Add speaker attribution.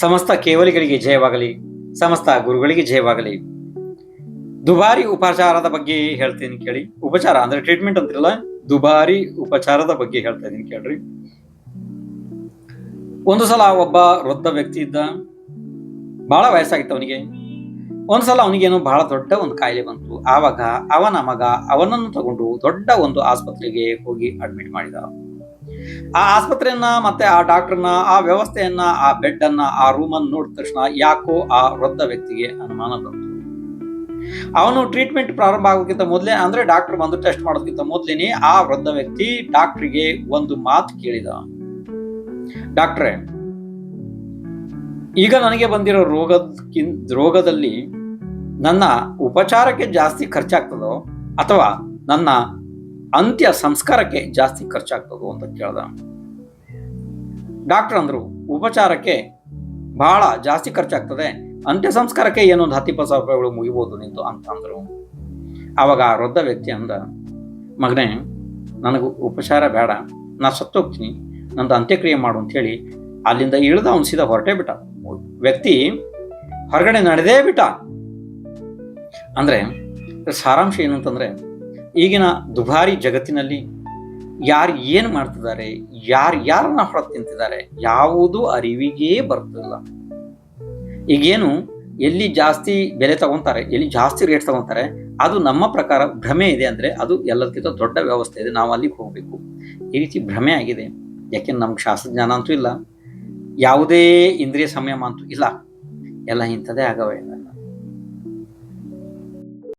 Speaker 1: ಸಮಸ್ತ ಕೇವಲಿಗಳಿಗೆ ಜಯವಾಗಲಿ, ಸಮಸ್ತ ಗುರುಗಳಿಗೆ ಜಯವಾಗಲಿ. ದುಬಾರಿ ಉಪಚಾರದ ಬಗ್ಗೆ ಹೇಳ್ತೀನಿ ಕೇಳಿ. ಉಪಚಾರ ಅಂದ್ರೆ ಟ್ರೀಟ್ಮೆಂಟ್ ಅಂತಿರಲ್ಲ? ದುಬಾರಿ ಉಪಚಾರದ ಬಗ್ಗೆ ಹೇಳ್ತಾ ಇದ್ದೀನಿ ಕೇಳ್ರಿ. ಒಂದು ಸಲ ಒಬ್ಬ ವೃದ್ಧ ವ್ಯಕ್ತಿ ಇದ್ದ ಬಹಳ ವಯಸ್ಸಾಗಿತ್ತು ಅವನಿಗೆ. ಒಂದ್ಸಲ ಅವನಿಗೇನು ಬಹಳ ದೊಡ್ಡ ಒಂದು ಕಾಯಿಲೆ ಬಂತು. ಆವಾಗ ಅವನ ಮಗ ಅವನನ್ನು ತಗೊಂಡು ದೊಡ್ಡ ಒಂದು ಆಸ್ಪತ್ರೆಗೆ ಹೋಗಿ ಅಡ್ಮಿಟ್ ಮಾಡಿದ. ಆ ಆಸ್ಪತ್ರೆಯನ್ನ ಮತ್ತೆ ಆ ಡಾಕ್ಟರ್ನ ಆ ವ್ಯವಸ್ಥೆಯನ್ನ, ಆ ಬೆಡ್ ಅನ್ನ, ಆ ರೂಮ್ ಅನ್ನು ನೋಡಿದ ತಕ್ಷಣ ಯಾಕೋ ಆ ವೃದ್ಧ ವ್ಯಕ್ತಿಗೆ ಅನುಮಾನ ಬಂತು. ಅವನು ಟ್ರೀಟ್ಮೆಂಟ್ ಪ್ರಾರಂಭ ಆಗೋಕ್ಕಿಂತ ಮೊದಲೇ, ಅಂದ್ರೆ ಡಾಕ್ಟರ್ ಬಂದು ಟೆಸ್ಟ್ ಮಾಡೋದಕ್ಕಿಂತ ಮೊದಲೇನೆ ಆ ವೃದ್ಧ ವ್ಯಕ್ತಿ ಡಾಕ್ಟರ್ಗೆ ಒಂದು ಮಾತು ಕೇಳಿದ. ಡಾಕ್ಟ್ರೆ, ಈಗ ನನಗೆ ಬಂದಿರೋ ರೋಗದಕ್ಕಿಂತ ರೋಗದಲ್ಲಿ ನನ್ನ ಉಪಚಾರಕ್ಕೆ ಜಾಸ್ತಿ ಖರ್ಚಾಗ್ತದೋ ಅಥವಾ ನನ್ನ ಅಂತ್ಯ ಸಂಸ್ಕಾರಕ್ಕೆ ಜಾಸ್ತಿ ಖರ್ಚಾಗ್ತದೋ ಅಂತ ಕೇಳ್ದ ಡಾಕ್ಟರ್ ಅಂದ್ರು, ಉಪಚಾರಕ್ಕೆ ಬಹಳ ಜಾಸ್ತಿ ಖರ್ಚಾಗ್ತದೆ, ಅಂತ್ಯ ಸಂಸ್ಕಾರಕ್ಕೆ ಏನೊಂದು ಹತ್ತು ಇಪ್ಪತ್ತು ಸಾವಿರ ರೂಪಾಯಿಗಳು ಮುಗಿಬೋದು ನಿಂತು ಅಂತ ಅಂದ್ರು. ಆವಾಗ ಆ ವೃದ್ಧ ವ್ಯಕ್ತಿ ಅಂದ, ಮಗನೇ, ನನಗೆ ಉಪಚಾರ ಬೇಡ, ನಾ ಸತ್ತೋಗ್ತೀನಿ, ನಂದು ಅಂತ್ಯಕ್ರಿಯೆ ಮಾಡು ಅಂತ ಹೇಳಿ ಅಲ್ಲಿಂದ ಇಳಿದ ಅವನು ಸೀದಾ ಹೊರಟೇ ಬಿಟ್ಟ. ವ್ಯಕ್ತಿ ಹೊರಗಡೆ ನಡೆದೇ ಬಿಟ್ಟ. ಅಂದ್ರೆ, ಸಾರಾಂಶ ಏನು ಅಂತಂದ್ರೆ ಈಗಿನ ದುಬಾರಿ ಜಗತ್ತಿನಲ್ಲಿ ಯಾರು ಏನು ಮಾಡ್ತಿದ್ದಾರೆ, ಯಾರು ಯಾರನ್ನ ಹೊರತು ತಿಂತಿದ್ದಾರೆ, ಯಾವುದೂ ಅರಿವಿಗೇ ಬರ್ತಿಲ್ಲ ಈಗೇನು ಎಲ್ಲಿ ಜಾಸ್ತಿ ಬೆಲೆ ತಗೊಂತಾರೆ, ಎಲ್ಲಿ ಜಾಸ್ತಿ ರೇಟ್ ತಗೊಂತಾರೆ, ಅದು ನಮ್ಮ ಪ್ರಕಾರ ಭ್ರಮೆ ಇದೆ ಅಂದರೆ ಅದು ಎಲ್ಲದಕ್ಕಿಂತ ದೊಡ್ಡ ವ್ಯವಸ್ಥೆ ಇದೆ, ನಾವು ಅಲ್ಲಿಗೆ ಹೋಗಬೇಕು. ಈ ರೀತಿ ಭ್ರಮೆ ಆಗಿದೆ. ಯಾಕೆಂದ್ರೆ ನಮ್ಗೆ ಶಾಸ್ತ್ರಜ್ಞಾನ ಅಂತೂ ಇಲ್ಲ, ಯಾವುದೇ ಇಂದ್ರಿಯ ಸಂಯಮ ಅಂತೂ ಇಲ್ಲ. ಎಲ್ಲ ಇಂಥದ್ದೇ ಆಗವೆ.